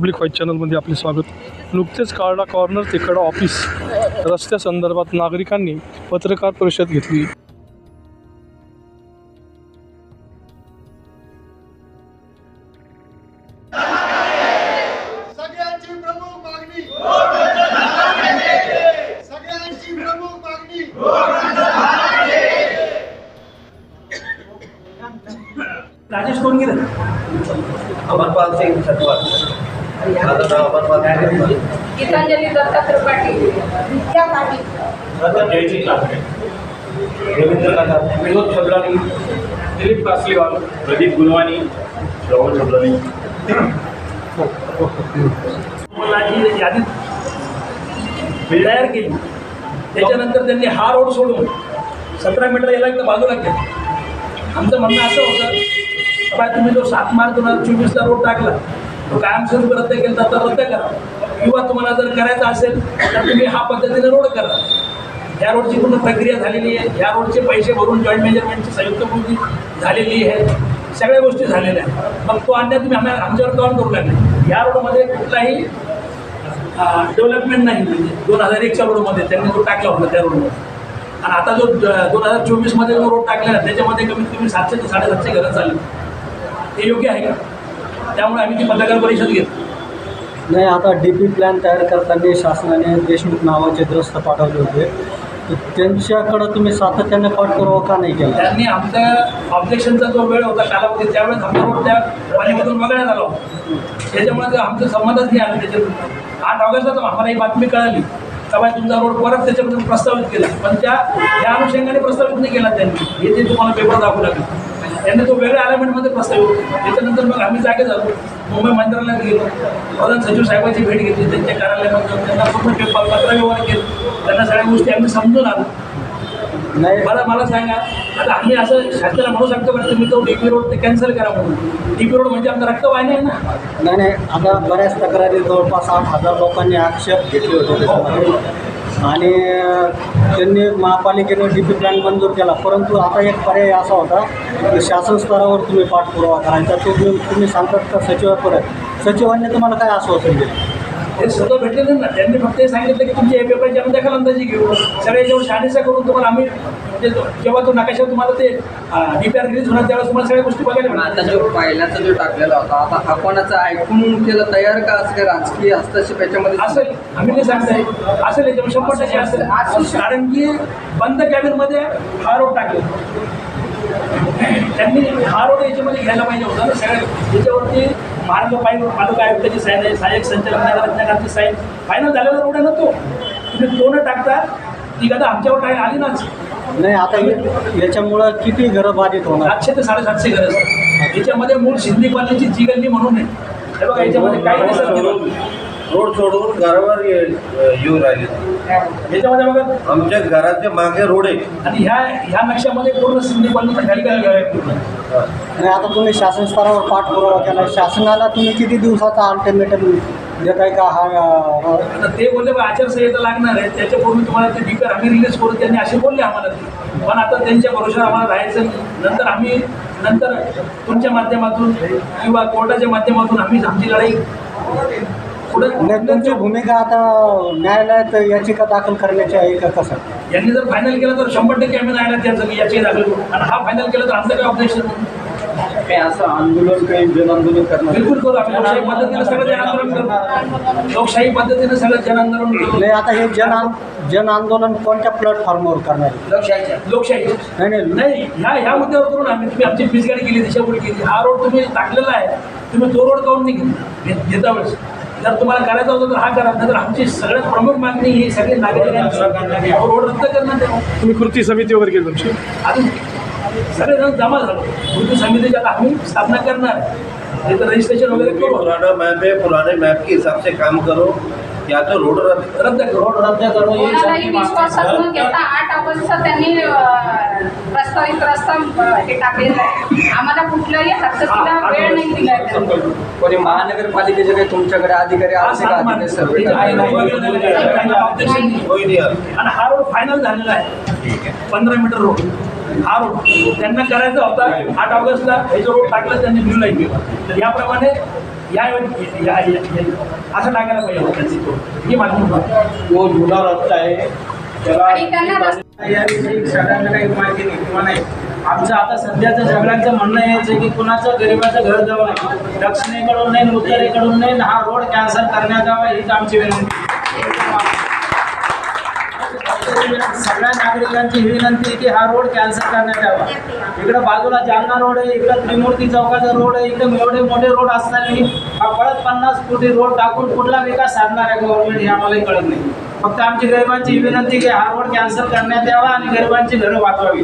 Public white चॅनलमध्ये आपले स्वागत. नुकतेच काळडा कॉर्नर ते कडा ऑफिस रस्त्यासंदर्भात नागरिकांनी पत्रकार परिषद घेतली. सगळ्यांची प्रमुख मागणी. सगळ्यांची प्रमुख मागणी. राजेश कोण गेलं? अमरपाल सिंग सतवाल गीतांजली दत्ता त्रिपाठी विद्या पाटील. रवींद्र कदम विनोद छबलानी दिलीप कासलीवाल प्रदीप गुलवानी श्रवण छबलानी यादी तयार केली. त्याच्यानंतर त्यांनी हा रोड सोडून सतरा मीटर याला एकदा बाजूला केलं. आमचं म्हणणं असं होतं बाय तुम्ही जो सात मार्च दोन हजार चोवीसला रोड टाकला तो कायमस्वरूपी रद्द केला तर रद्द करा. किंवा तुम्हाला जर करायचं असेल तर तुम्ही हा पद्धतीने रोड करा. या रोडची पूर्ण प्रक्रिया झालेली आहे. या रोडचे पैसे भरून जॉईंट मेजरमेंटची संयुक्त कृती झालेली आहे. सगळ्या गोष्टी झालेल्या आहेत. मग तो अन्याय तुम्ही आम्हाला आमच्यावर काउंट करू लागले? या रोडमध्ये कुठलाही डेव्हलपमेंट नाही. म्हणजे दोन हजार एकच्या रोडमध्ये त्यांनी तो टाकला होता त्या रोडमध्ये. आणि आता जो दोन हजार चोवीसमध्ये जो रोड टाकलेला त्याच्यामध्ये कमीत कमी सातशे ते साडेसातशे घरं चालली. ते योग्य आहे का? त्यामुळे आम्ही ती पत्रकार परिषद घेतो नाही आता डी पी प्लॅन तयार करताना शासनाने देशमुख नावाचे ग्रस्त पाठवले होते. तर त्यांच्याकडं तुम्ही सातत्याने पाठपुरावा का नाही केला? त्यांनी आमच्या ऑब्जेक्शनचा जो वेळ होता कालावधी त्यावेळेस आमचा रोड त्या पाण्यामधून वगळण्यात आला होता. त्याच्यामुळे आमचं संबंधच नाही आलं त्याच्यात आठ ऑगस्टला तर आम्हाला ही बातमी कळाली. तेव्हा तुमचा रोड परत त्याच्याबद्दल प्रस्तावित केला. पण त्या त्या अनुषंगाने प्रस्तावित नाही केला त्यांनी. हे ते तुम्हाला पेपर दाखवू लागले. त्यांनी तो वेगळ्या अलाइनमेंटमध्ये प्रस्तावित केला. त्याच्यानंतर मग आम्ही जागे झालो. मुंबई मंत्रालयात गेलो. प्रधान सचिव साहेबांची भेट घेतली. त्यांच्या कार्यालयामध्ये त्यांना पूर्ण पेपर पत्रव्यवहार केला. त्यांना सगळ्या गोष्टी आम्ही समजून आलो. नाही. मला मला सांगा आता आम्ही असं शासनाला म्हणू शकतो का? तुम्ही तो डीपी रोड ते कॅन्सल करा म्हणून. डीपी रोड म्हणजे आमचा रक्तवाहिनी आहे ना. नाही नाही. आता बऱ्याच तक्रारी जवळपास आठ हजार लोकांनी आक्षेप घेतले होते आणि त्यांनी महापालिकेने डी पी प्लॅन मंजूर केला. परंतु आता एक पर्याय असा होता की शासन स्तरावर तुम्ही पाठपुरावा करायचा तो तुम्ही तुम्ही सांगतात का सचिवापर्यंत सचिवांनी तुम्हाला काय आश्वासन दिलं? ते स्वतः भेटले नाही ना. त्यांनी फक्त हे सांगितलं की तुमचे हे पेपरची आम्ही दखल अंदाजी घेऊ. सगळे जेव्हा शहानिशा करून तुम्हाला आम्ही म्हणजे तो- जेव्हा तो नकाशा तुम्हाला ते डी पी आर रिलीज होणार त्यावेळेस तुम्हाला सगळ्या गोष्टी बघायला मिळणार आता जो पहिल्याचा जो टाकलेला होता आता हा कोणाचा ऐकून केलं तयार का असं काही राजकीय हस्तक्षेप याच्यामध्ये? असेल. आम्ही नाही सांगताय असेल याच्यावर शंभर टक्के असेल. कारण की बंद कॅबिनमध्ये हा रोड टाकला त्यांनी हा रोड याच्यामध्ये घ्यायला पाहिजे होता ना सगळ्या. याच्यावरती महाराष्ट्र पाहिजे पालक आयुक्ताची साईन आहे सहाय्यक संचालक रत्नाकरची साईन फायनल झालेला रोड आहे ना तो तुम्ही तो न टाकता ती कदा आमच्यावर काय आली नाच. नाही आता याच्यामुळं किती घरं बाधित होणार? सातशे ते साडेसातशे घर. याच्यामध्ये मूळ सिंधी कॉलनीची जी गल्ली म्हणून आहे. हे बघा याच्यामध्ये काही नाही सर रोड सोडून घरावर ये- येऊ राहिले. याच्यामध्ये बघा. आमच्या घराच्या मागे रोड आहे. आणि ह्या ह्या नक्षामध्ये पूर्ण सिंधी कॉलनीची खाली खाली घर आहे. पूर्ण आणि आता तुम्ही शासन स्तरावर पाठपुरावा केला शासनाला तुम्ही किती दिवसाचा अल्टिमेटम देताय का? हा अं, आता ते बोलले बा आचारसंहिता लागणार आहे. त्याच्यापूर्वी तुम्हाला ते डीपीआर आम्ही रिलीज करू. त्यांनी असे बोलले आम्हाला ते. पण आता त्यांच्या भरोशावर आम्हाला राहायचं नाही. नंतर आम्ही नंतर तुमच्या माध्यमातून किंवा कोर्टाच्या माध्यमातून आम्ही आमची लढाई नाही तुमची भूमिका आता न्यायालयात याचिका दाखल करण्याची आहे का कसं? यांनी जर फायनल केलं तर शंभर टक्के आम्ही न्यायालयात द्यायचं की याची दाखल करू. आणि हा फायनल केलं तर आमचं काय ऑब्जेक्शन काही असं आंदोलन काही जन आंदोलन करणार बिलकुल करू आम्ही. लोकशाही पद्धतीने सगळं जन आंदोलन करू. लोकशाही पद्धतीने सगळं जन आंदोलन करू. नाही आता हे जन आं- जन आंदोलन कोणत्या प्लॅटफॉर्मवर करणार? आहे? लोकशाहीच्या. लोकशाही. नाही नाही. नाही ह्या ह्या मुद्द्यावर करून आम्ही तुम्ही आमची पिचगाडी केली दिशाभूल केली. हा रोड तुम्ही टाकलेला आहे. तुम्ही तो रोड काढून नाही घेता वेळेस जर तुम्हाला करायचा होता तर हा करा नंतर आमची सगळ्यात प्रमुख मागणी ही सगळी नागरिकांची. रोड रद्द करण्यात यावा. तुम्ही कृती समिती वगैरे केली तुमची? अजून सगळेजण जमा झालो. कृती समितीची आता आम्ही स्थापना करणार. हे तर रजिस्ट्रेशन वगैरे करू. पुराना मैप है पुराने मैप के हिसाब से काम करो. या तो रोड रद्द रोड रद्द करू ही कोणालाही विश्वासात न घेता आठ ऑगस्टचा त्यांनी अं, प्रस्तावित रस्ता अं, हे टाकलेला आहे. आम्हाला कुठल्याही हरकतीला वेळ नाही त्यांनी. कोणी महानगरपालिकेचे काही तुमच्याकडे अधिकारी हा आले का सर्व आता आणि हा रोड फायनल झालेला आहे. पंधरा मीटर रोड हा रोड त्यांना करायचा होता आठ ऑगस्टला हे जो रोड टाकला त्यांनी ब्ल्यू लाईन केला तर याप्रमाणे या असं टाकायला पाहिजे होतं ही माझी आहे. तो जुना रस्ता आहे त्याला सगळ्यांना काही माहिती नाही किंवा नाही आमचं आता सध्याचं सगळ्यांचं म्हणणं हेच आहे की कुणाचं गरिबाचं घर जवळ नाही दक्षिणेकडून नाही उत्तरेकडून नाही हा रोड कॅन्सल करण्यात यावा हीच आमची विनंती सगळ्या नागरिकांची ही विनंती आहे की हा रोड कॅन्सल करण्यात यावा. इकडं बाजूला जालना रोड आहे इकडं त्रिमूर्ती चौकाचा रोड आहे इकडे एवढे मोठे रोड असताना हा परत पन्नास कोटी रोड टाकून कुठला विकास साधणार आहे गव्हर्नमेंट हे आम्हालाही कळत नाही. फक्त आमची गरिबांची ही विनंती की हा रोड कॅन्सल करण्यात यावा आणि गरिबांची घरं वाचवावी